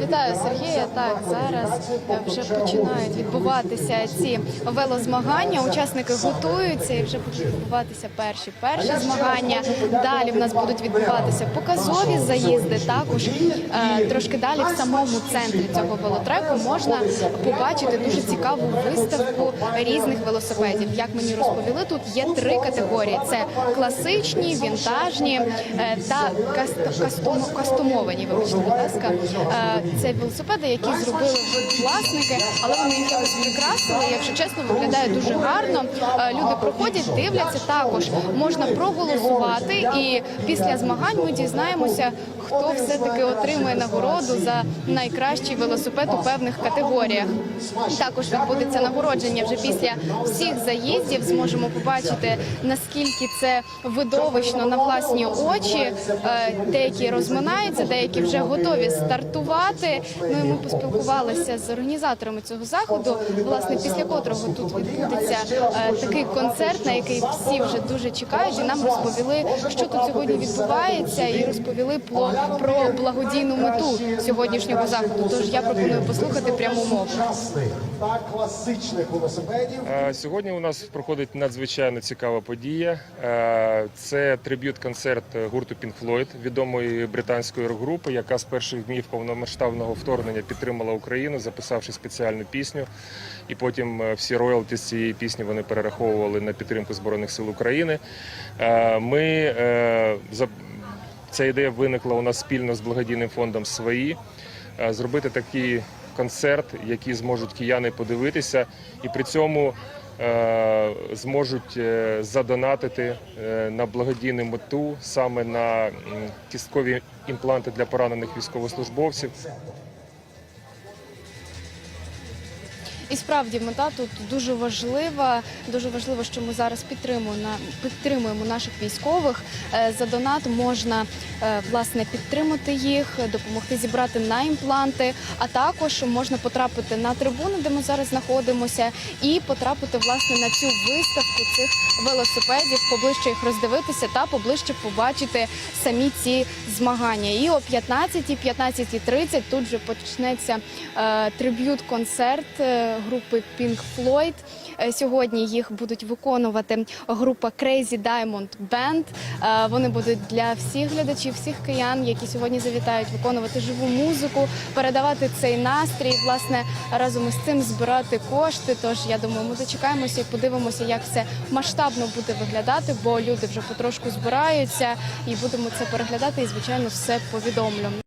Вітаю Сергія. Так зараз вже починають відбуватися ці велозмагання. Учасники готуються і вже будуть відбуватися перші перші змагання. Далі в нас будуть відбуватися показові заїзди. Також е, трошки далі в самому центрі цього велотреку можна побачити дуже цікаву виставку різних велосипедів. Як мені розповіли, тут є три категорії: це класичні, вінтажні е, та каст-кастомовані. Вибачте, будь ласка. Це велосипеди, які зробили власники, але вони їх якось прикрасили. Якщо чесно, виглядає дуже гарно. Е, Люди проходять, дивляться. Також можна проголосувати, і після змагань ми дізнаємося, хто все таки отримує нагороду за найкращий велосипед у певних категоріях. Також відбудеться нагородження вже після всіх заїздів. Зможемо побачити наскільки це видовищно на власні очі. Е, Деякі розминаються, деякі вже готові стартувати. Ну і ми поспілкувалися з організаторами цього заходу, власне, після котрого тут відбудеться е, такий концерт, на який всі вже дуже чекають. І нам розповіли, що тут сьогодні відбувається, і розповіли про, про благодійну мету сьогоднішнього заходу. Тож я пропоную послухати пряму мову. та класичних. Е, Сьогодні у нас проходить надзвичайно цікава подія. Е, Це триб'ют-концерт гурту Pink Floyd, відомої британської рок-групи, яка з перших днів повномасштабного вторгнення підтримала Україну, записавши спеціальну пісню. І потім е, всі роялті з цієї пісні вони перераховували на підтримку Збройних сил України. Е, Ми е, Ця ідея виникла у нас спільно з благодійним фондом свої зробити такий концерт, який зможуть кияни подивитися, і при цьому зможуть е, задонатити е, на благодійну мету саме на кісткові імпланти для поранених військовослужбовців. І справді мета тут дуже важлива. Дуже важливо, що ми зараз підтримуємо підтримуємо наших військових. Е, За донат можна е, власне підтримати їх, допомогти зібрати на імпланти. А також можна потрапити на трибуну, де ми зараз знаходимося, і потрапити власне на цю виставку цих велосипедів, поближче їх роздивитися та поближче побачити самі ці змагання. І о 15 15.30 тут же почнеться е, триб'ют-концерт е, групи Pink Floyd. Е, Сьогодні їх будуть виконувати група Crazy Diamond Band. Е, Вони будуть для всіх глядачів, всіх киян, які сьогодні завітають, виконувати живу музику, передавати цей настрій, власне, разом із цим збирати кошти. Тож я думаю, ми дочекаємося і подивимося, як це масштабно буде виглядати, бо люди вже потрошку збираються і будемо це переглядати. І звичайно, все повідомлю.